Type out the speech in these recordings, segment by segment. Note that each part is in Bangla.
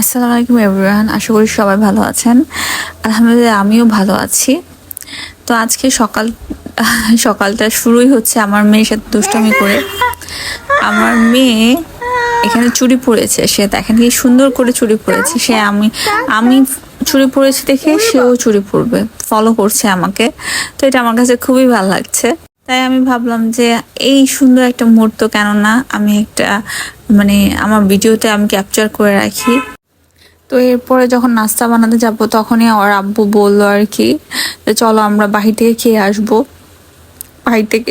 আসসালামু আলাইকুম এভরিওয়ান আশা করি সবাই ভালো আছেন। আলহামদুলিল্লাহ, আমিও ভালো আছি। তো আজকে সকাল, সকালটা শুরুই হচ্ছে আমার মেয়ের সাথে দুষ্টামি করে। আমার মেয়ে এখানে চুরি পরেছে সে দেখেন কি সুন্দর করে চুরি পরেছে সে আমি আমি চুরি পরেছি দেখে সেও চুরি পরবে ফলো করছে আমাকে। তো এটা আমার কাছে খুবই ভালো লাগছে। তাই আমি ভাবলাম যে এই সুন্দর একটা মুহূর্ত কেননা আমি একটা মানে আমার ভিডিওতে আমি ক্যাপচার করে রাখি। তো এরপরে যখন নাস্তা বানাতে যাব, তখনই ওর আব্বু বলল আর কি যে, চলো আমরা বাহির থেকে খেয়ে আসব। বাহির থেকে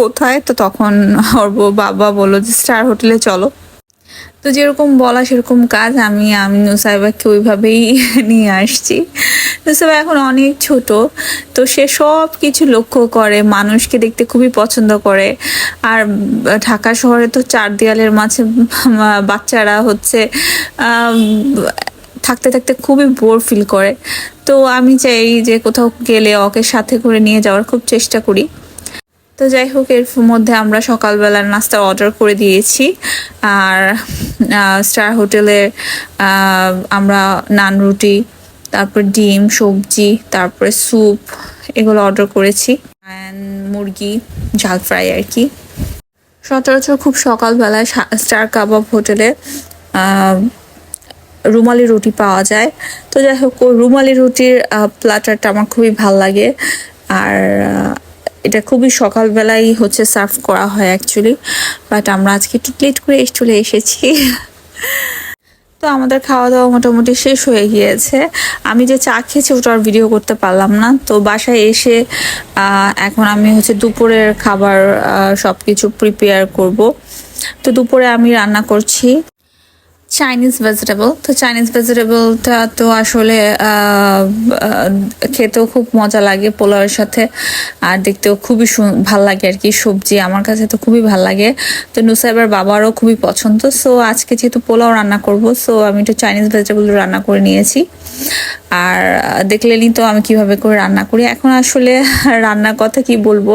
কোথায়? তো তখন ওর বাবা বলল যে, স্টার হোটেলে চলো। তো যেরকম বলা সেরকম কাজ আমি আমি নুসাইবাকে ওইভাবেই নিয়ে আসছি। নুসাইবা এখন অনেক ছোট, তো সে সব কিছু লক্ষ্য করে, মানুষকে দেখতে খুবই পছন্দ করে। আর ঢাকা শহরে তো চার দেয়ালের মাঝে বাচ্চারা হচ্ছে থাকতে থাকতে খুবই বোর ফিল করে। তো আমি চাই যে কোথাও গেলে ওকে সাথে করে নিয়ে যাওয়ার খুব চেষ্টা করি। তো যাই হোক, এর মধ্যে আমরা সকালবেলার নাস্তা অর্ডার করে দিয়েছি। আর স্টার হোটেলে আমরা নান রুটি, তারপর ডিম, সবজি, তারপরে স্যুপ এগুলো অর্ডার করেছি। অ্যান্ড মুরগি, ঝাল ফ্রাই আর কি। সচরাচর খুব সকালবেলায় স্টার কাবাব হোটেলে রুমালি রুটি পাওয়া যায়। তো যাই হোক রুমালি রুটির প্ল্যাটারটা আমার খুবই ভালো লাগে। আর এটা খুবই সকালবেলাই হচ্ছে সার্ভ করা হয় অ্যাকচুয়ালি বাট আমরা আজকে একটু লেট করে চলে এসেছি। তো আমাদের খাওয়া দাওয়া মোটামুটি শেষ হয়ে গিয়েছে। আমি যে চা খেয়েছি ওটা আর ভিডিও করতে পারলাম না। তো বাসায় এসে এখন আমি হচ্ছে দুপুরের খাবার সব কিছু প্রিপেয়ার করব। তো দুপুরে আমি রান্না করছি। চাইনিজ ভেজিটেবল তো চাইনিজ ভেজিটেবলটা তো আসলে খেতেও খুব মজা লাগে পোলাওয়ের সাথে আর দেখতেও খুবই ভালো লাগে আর কি সবজি আমার কাছে তো খুবই ভালো লাগে। তো নুসাইবার বাবারও খুবই পছন্দ সো আজকে যেহেতু পোলাও রান্না করব সো আমি একটু চাইনিজ ভেজিটেবল রান্না করে নিয়েছি। আর আহ, দেখলেনই তো আমি কীভাবে করে রান্না করি। এখন আসলে রান্নার কথা কি বলব?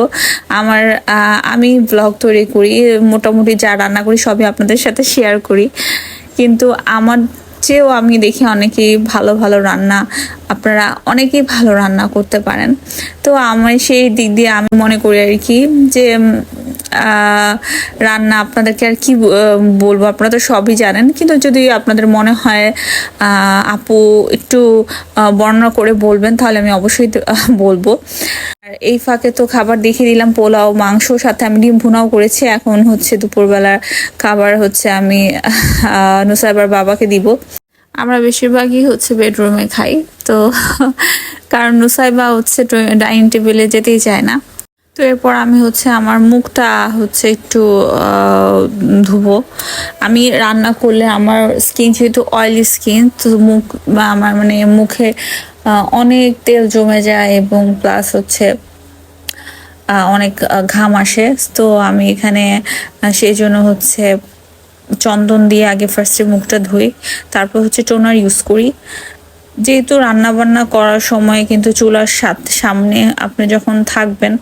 আমার আমি ব্লগ তৈরি করি মোটামুটি যা রান্না করি সবই আপনাদের সাথে শেয়ার করি। কিন্তু আমার চেয়েও আমি দেখি অনেকেই ভালো ভালো রান্না, আপনারা অনেকেই ভালো রান্না করতে পারেন। তো আমি সেই দিক দিয়ে আমি মনে করি আর কি যে রান্না আপনাদেরকে আর কি বলব, আপনারা তো সবই জানেন। কিন্তু যদি আপনাদের মনে হয় আপু একটু বর্ণনা করে বলবেন, তাহলে আমি অবশ্যই বলব। আর এই ফাঁকে তো খাবার দেখিয়ে দিলাম, পোলাও, মাংস, সাথে আমি ডিম ভুনাও করেছি। এখন হচ্ছে দুপুরবেলার খাবার হচ্ছে আমি নুসাইবার বাবাকে দিব। আমরা বেশিরভাগই হচ্ছে বেডরুমে খাই, তো কারণ নুসাইবা হচ্ছে ডাইনিং টেবিলে যেতেই চায় না। তো এরপর আমি হচ্ছে আমার মুখটা হচ্ছে একটু ধুবো। আমি রান্না করলে আমার স্কিন যেহেতু অয়েলি স্কিন তো মুখ বা আমার মানে মুখে অনেক তেল জমে যায় এবং প্লাস হচ্ছে অনেক ঘাম আসে। তো আমি এখানে সেই জন্য হচ্ছে চন্দন দিয়ে আগে ফার্স্টে মুখটা ধুই, তারপর হচ্ছে টোনার ইউজ করি। যেহেতু রান্নাবান্না করার সময় কিন্তু চুলার সামনে আপনি যখন থাকবেন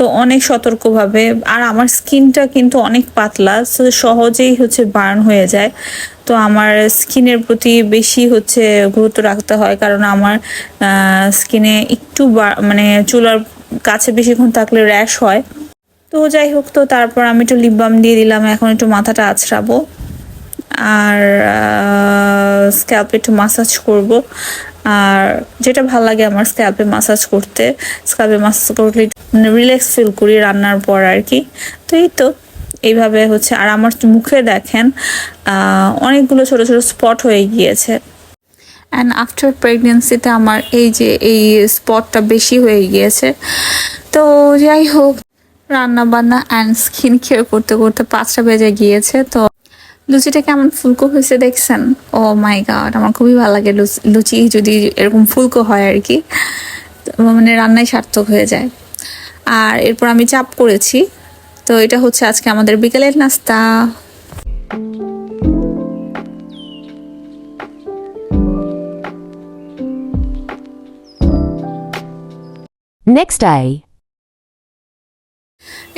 তো অনেক সতর্কভাবে, আর আমার স্কিনটা কিন্তু অনেক পাতলা সহজেই হচ্ছে বার্ন হয়ে যায়। তো আমার স্কিনের প্রতি বেশি হচ্ছে গুরুত্ব রাখতে হয়, কারণ আমার স্কিনে একটু মানে চুলার কাছে বেশিক্ষণ থাকলে র্যাশ হয়। তো যাই হোক, তো তারপর আমি একটু লিপ বাম দিয়ে দিলাম, এখন একটু মাথাটা আছড়াবো। আর স্ক্যাল্পে একটু মাসাজ করব। আর যেটা ভালো লাগে আমার স্ক্যাল্পে মাসাজ করতে। স্ক্যাল্পে মাসাজ করলে রিল্যাক্স ফিল করি রান্নার পর আর কি। তো এই তো, এইভাবে হচ্ছে। আর আমার মুখে দেখেন অনেকগুলো ছোট ছোট স্পট হয়ে গিয়েছে। অ্যান্ড আফটার প্রেগনেন্সিতে আমার এই যে, এই স্পটটা বেশি হয়ে গিয়েছে। তো যাই হোক রান্না বান্না অ্যান্ড স্কিন কেয়ার করতে করতে পাঁচটা বেজে গিয়েছে। তো লুচিটা কেমন ফুলকো হয়েছে দেখছেন? ও মাই গড আমার খুবই ভালো লাগে লুচি- যদি এরকম ফুলকো হয় আর কি মানে রান্নায় সার্থক হয়ে যায়। আর এরপর আমি চাপ করেছি, তো এটা হচ্ছে আজকে আমাদের বিকেলের নাস্তা। Next day.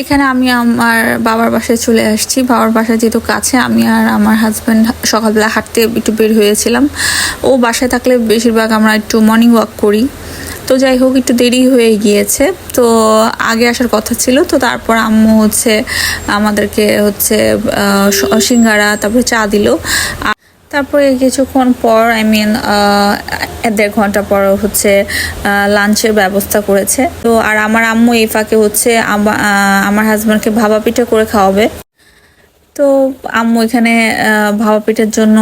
এখানে আমি আমার বাবার বাসায় চলে আসছি। বাবার বাসায় যেহেতু কাছে, আমি আর আমার হাজব্যান্ড সকালবেলা হাঁটতে একটু বের হয়েছিলাম। ও বাসায় থাকলে বেশিরভাগ আমরা একটু মর্নিং ওয়াক করি। তো যাই হোক, একটু দেরি হয়ে গিয়েছে। তো আগে আসার কথা ছিল, তো তারপর আম্মু হচ্ছে আমাদেরকে হচ্ছে সিঙ্গারা, তারপরে চা দিল। তারপরে কিছুক্ষণ পর আই মিন দেড় ঘণ্টা পর হচ্ছে লাঞ্চের ব্যবস্থা করেছে। তো আর আমার আম্মু এই ফাঁকে হচ্ছে আমা- আমার হাজব্যান্ডকে ভাবা পিঠা করে খাওয়াবে। তো আম্মু এখানে ভাপা পিঠার জন্য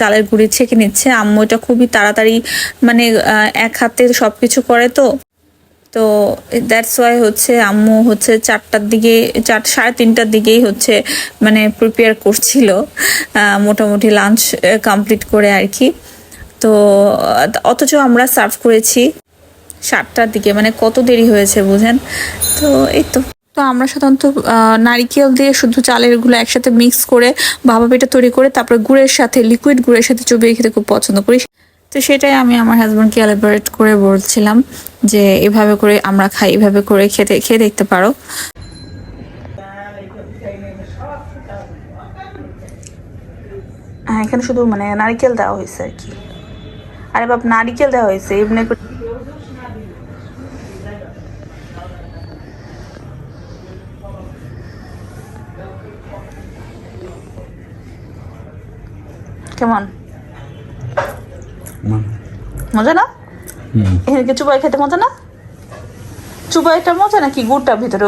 চালের গুঁড়ি ছেঁকে নিচ্ছে। আম্মু এটা খুবই তাড়াতাড়ি মানে এক হাতে সব কিছু করে তো। তো দ্যাটস ওয়াই হচ্ছে আম্মু হচ্ছে চারটার দিকে, চার, সাড়ে তিনটার দিকেই হচ্ছে মানে প্রিপেয়ার করছিল মোটামুটি লাঞ্চ কমপ্লিট করে আর কি। তো অথচ আমরা সার্ভ করেছি সাতটার দিকে মানে কত দেরি হয়েছে বুঝেন? তো এই তো। তো আমরা সাধারণত নারিকেল দিয়ে শুধু চালেরগুলো একসাথে মিক্স করে ভাপা পিঠা তৈরি করে তারপরে গুড়ের সাথে লিকুইড গুড়ের সাথে চুবিয়ে খেতে খুব পছন্দ করি। তো সেটাই আমি আমার হাজব্যান্ডকে এলাবোরেট করে বলছিলাম যে এভাবে করে আমরা খাই, এভাবে করে খেতে, খেয়ে দেখতে পারো। হ্যাঁ এখানে শুধু মানে নারিকেল দেওয়া হয়েছে আর কি। আরে বাপ, নারিকেল দেওয়া হয়েছে, এমনি কেমন? মজা না? এখানে কি চুবাই খেতে মজা না? চুবাইটা মজা নাকি গুড়টা ভিতরে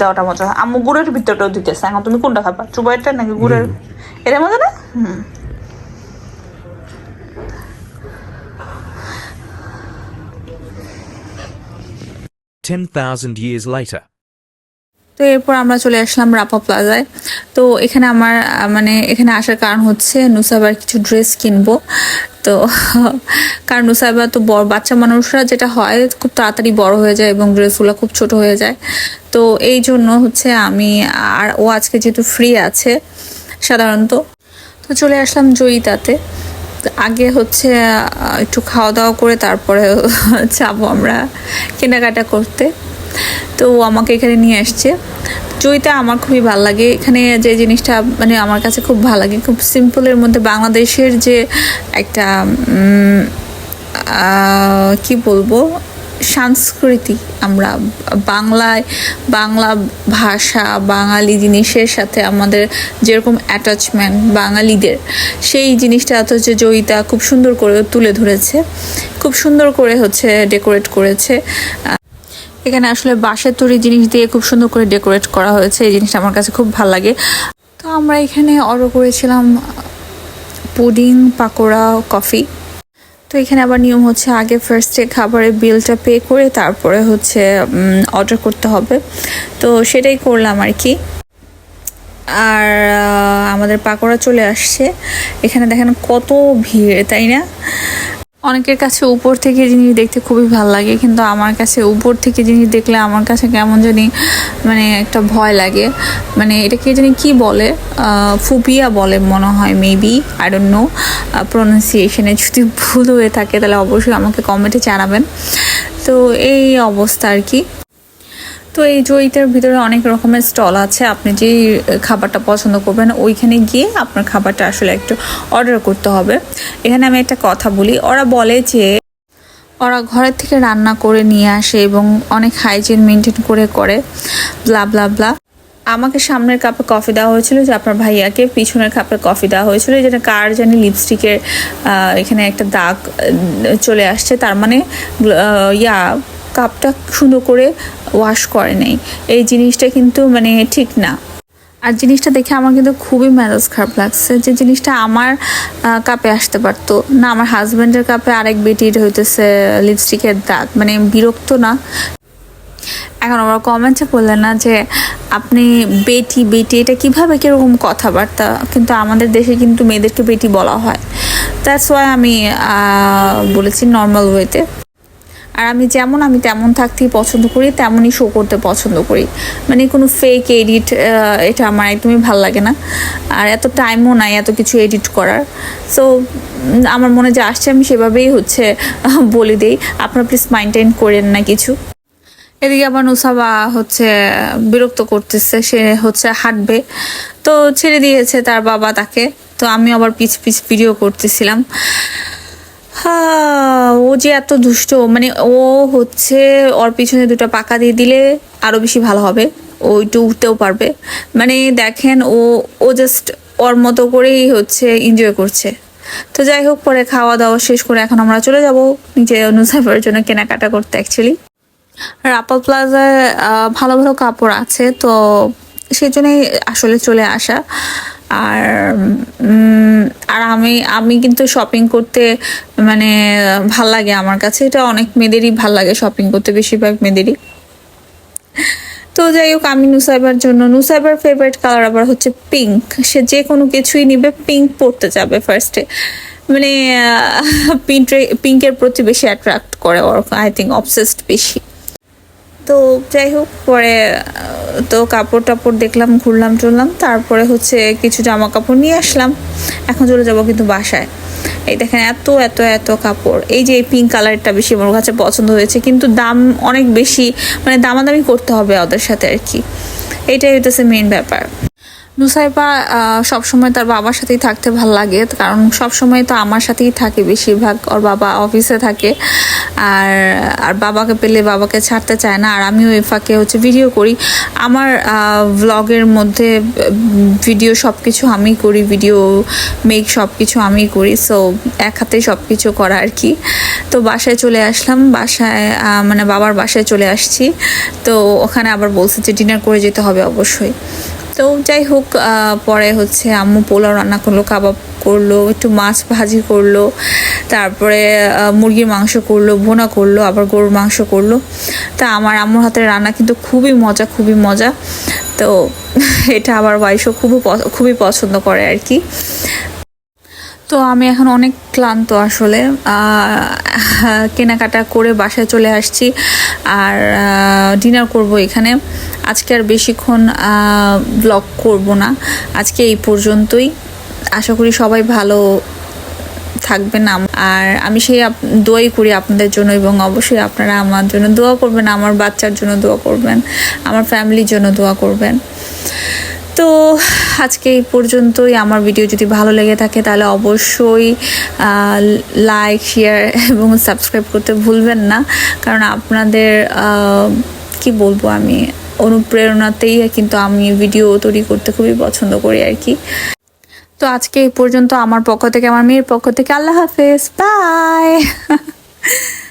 দেওয়াটা মজা? আম্মু গুড়ের ভিতরটাও দিতেছে। এখন তুমি কোনটা খাবা? চুবাইটা নাকি গুড়ের? এটা মজা না? হুম। 10,000 years later. তো এরপর আমরা চলে আসলাম রাপা প্লাজায়। তো এখানে আমার মানে এখানে আসার কারণ হচ্ছে নুসাইবার কিছু ড্রেস কিনবো। তো কারণ নুসাইবা তো বড়, বাচ্চা মানুষরা যেটা হয় খুব তাড়াতাড়ি বড় হয়ে যায় এবং ড্রেসগুলো খুব ছোট হয়ে যায়। তো এই জন্য হচ্ছে আমি, আর ও আজকে যেহেতু ফ্রি আছে সাধারণত, তো চলে আসলাম জয়িতাতে। আগে হচ্ছে একটু খাওয়া দাওয়া করে তারপরে যাব আমরা কেনাকাটা করতে। তো ও আমাকে এখানে নিয়ে আসছে। জয়িতা আমার খুবই ভালো লাগে। এখানে যে জিনিসটা মানে আমার কাছে খুব ভালো লাগে, খুব সিম্পলের মধ্যে বাংলাদেশের যে একটা কি বলব? সংস্কৃতি আমরা, বাংলায়, বাংলা ভাষা, বাঙালি জিনিসের সাথে আমাদের যেরকম অ্যাটাচমেন্ট বাঙালিদের, সেই জিনিসটা হচ্ছে জয়িতা খুব সুন্দর করে তুলে ধরেছে। খুব সুন্দর করে হচ্ছে ডেকোরেট করেছে। এখানে আসলে বাঁশের তৈরি জিনিস দিয়ে খুব সুন্দর করে ডেকোরেট করা হয়েছে। এই জিনিসটা আমার কাছে খুব ভালো লাগে। তো আমরা এখানে অর্ডার করেছিলাম, পুডিং, পাকোড়া, কফি। তো এখানে আবার নিয়ম হচ্ছে আগে ফার্স্টে খাবারের বিলটা পে করে তারপরে হচ্ছে অর্ডার করতে হবে। তো সেটাই করলাম আর কি আর আমাদের পাকোড়া চলে আসছে। এখানে দেখেন কত ভিড়, তাই না? অনেকের কাছে উপর থেকে জিনিস দেখতে খুবই ভালো লাগে, কিন্তু আমার কাছে উপর থেকে জিনিস দেখলে আমার কাছে কেমন জানি মানে একটা ভয় লাগে। মানে এটাকে জানি কি বলে ফুপিয়া বলে মনে হয় মেবি আই ডোন্ট নো প্রোনাউন্সিয়েশনে যদি ভুল হয়ে থাকে, তাহলে অবশ্যই আমাকে কমেন্টে জানাবেন। তো এই অবস্থা আর কি। তো এই জয়িতের ভিতরে অনেক রকমের স্টল আছে। আপনি যে খাবারটা পছন্দ করবেন, ওইখানে গিয়ে আপনার খাবারটা আসলে একটু অর্ডার করতে হবে। এখানে আমি একটা কথা বলি, ওরা বলে যে, ওরা ঘরের থেকে রান্না করে নিয়ে আসে এবং অনেক হাইজিন মেনটেন করে করে ব্লা ব্লা ব্লা আমাকে সামনের কাপে কফি দেওয়া হয়েছিল যে, আপনার ভাইয়াকে পিছনের কাপে কফি দেওয়া হয়েছিল। যেটা কার জানি লিপস্টিকের এখানে একটা দাগ চলে আসছে। তার মানে ইয়া কাপটা সুন্দর করে ওয়াশ করে নেই। এই জিনিসটা কিন্তু মানে ঠিক না। আর জিনিসটা দেখে আমার কিন্তু খুবই মেজাজ খারাপ লাগছে যে জিনিসটা আমার কাপে আসতে পারতো। না, আমার হাজব্যান্ডের কাপে আরেক বেটির হইতেছে লিপস্টিকের দাগ। মানে বিরক্ত না। এখন আমরা কমেন্টে বললেন না যে আপনি বেটি বেটি, এটা কীভাবে কীরকম কথাবার্তা? কিন্তু আমাদের দেশে কিন্তু মেয়েদেরকে বেটি বলা হয়। দ্যাটস ওয়াই আমি বলেছি নর্মাল ওয়েতে আর আমি যেমন আমি তেমন থাকতেই পছন্দ করি, তেমনই শো করতে পছন্দ করি। মানে কোনো ফেক এডিট এটা আমার একদমই ভালো লাগে না। আর এত টাইমও নাই এত কিছু এডিট করার। সো আমার মনে যে আসছে আমি সেভাবেই হচ্ছে, বলে দিই। আপনারা প্লিজ মাইন্টেন করেন না কিছু। এদিকে আবার নুসাবা হচ্ছে বিরক্ত করতেছে, সে হচ্ছে হাঁটবে। তো ছেড়ে দিয়েছে তার বাবা তাকে। তো আমি আবার পিছ পিছ ভিডিও করতেছিলাম। হ্যাঁ, ও যে এত দুষ্ট মানে ও হচ্ছে ওর পিছনে দুটো পাকা দিয়ে দিলে আরও বেশি ভালো হবে ও একটু উঠতেও পারবে। মানে দেখেন ও ও জাস্ট ওর মতো করেই হচ্ছে এনজয় করছে। তো যাই হোক পরে খাওয়া দাওয়া শেষ করে এখন আমরা চলে যাব নিজে নুসাফের জন্য কেনাকাটা করতে অ্যাকচুয়ালি রাপাল প্লাজায় ভালো ভালো কাপড় আছে তো সেই জন্যই আসলে চলে আসা। আর আর আমি আমি কিন্তু শপিং করতে মানে ভালো লাগে আমার কাছে। এটা অনেক মেয়েদেরই ভালো লাগে শপিং করতে, বেশিরভাগ মেয়েদেরই। তো যাই হোক, আমি নুসাইবার জন্য নুসাইবার ফেভারিট কালার আবার হচ্ছে পিঙ্ক সে যে কোনো কিছুই নিবে পিঙ্ক পরতে যাবে ফার্স্টে মানে পিঙ্ক পিঙ্কের প্রতি বেশি অ্যাট্রাক্ট করে ওর আই থিঙ্ক অবসেসড বেশি। তো যাই হোক, পরে তো কাপড় টাপড় দেখলাম, ঘুরলাম, টুরলাম, তারপরে হচ্ছে কিছু জামা কাপড় নিয়ে আসলাম। এখন চলে যাব কিন্তু বাসায়। এই দেখেন এত এত এত কাপড়। এই যে পিঙ্ক কালারটা বেশি আমার কাছে পছন্দ হয়েছে, কিন্তু দাম অনেক বেশি মানে দামাদামি করতে হবে ওদের সাথে আর কি। এটাই হইতেছে মেন ব্যাপার। নুসাইবা সবসময় তার বাবার সাথেই থাকতে ভালো লাগে। কারণ সবসময় তো আমার সাথেই থাকে বেশিরভাগ। ওর বাবা অফিসে থাকে। আর আর বাবাকে পেলে বাবাকে ছাড়তে চায় না। আর আমিও এই ফাঁকে হচ্ছে ভিডিও করি। আমার ভ্লগের মধ্যে ভিডিও সব কিছু আমি করি। ভিডিও মেক সব কিছু আমি করি। সো এক হাতে সব কিছু করা আর কি। তো বাসায় চলে আসলাম। বাসায় মানে বাবার বাসায় চলে আসছি। তো ওখানে আবার বলছে যে ডিনার করে যেতে হবে অবশ্যই। তো যাই হোক পরে হচ্ছে আম্মু পোলাও রান্না করল, কাবাব করল, একটু মাছ ভাজি করল, তারপরে মুরগির মাংস করল, ভোনা করল, আবার গরুর মাংস করল। তা আমার আম্মুর হাতের রান্না কিন্তু খুবই মজা খুবই মজা। তো এটা আমার ওয়াইফও খুব খুবই পছন্দ করে আর কি। তো আমি এখন অনেক ক্লান্ত আসলে। কেনাকাটা করে বাসায় চলে আসছি আর ডিনার করব এখানে। আজকে আর বেশিক্ষণ ব্লগ করব না। আজকে এই পর্যন্তই। আশা করি সবাই ভালো থাকবেন আর আমি সেই দোয়াই করি আপনাদের জন্য এবং অবশ্যই আপনারা আমার জন্য দোয়া করবেন, আমার বাচ্চার জন্য দোয়া করবেন, আমার ফ্যামিলির জন্য দোয়া করবেন। তো আজকে এই পর্যন্তই। আমার ভিডিও যদি ভালো লেগে থাকে, তাহলে অবশ্যই লাইক শেয়ার এবং সাবস্ক্রাইব করতে ভুলবেন না। কারণ আপনাদের কি বলব আমি, অনুপ্রেরণাতেই কিন্তু আমি ভিডিও তৈরি করতে খুবই পছন্দ করি আর কি। তো আজকে এই পর্যন্ত আমার পক্ষ থেকে, আমার মেয়ের পক্ষ থেকে আল্লাহ হাফেজ। বাই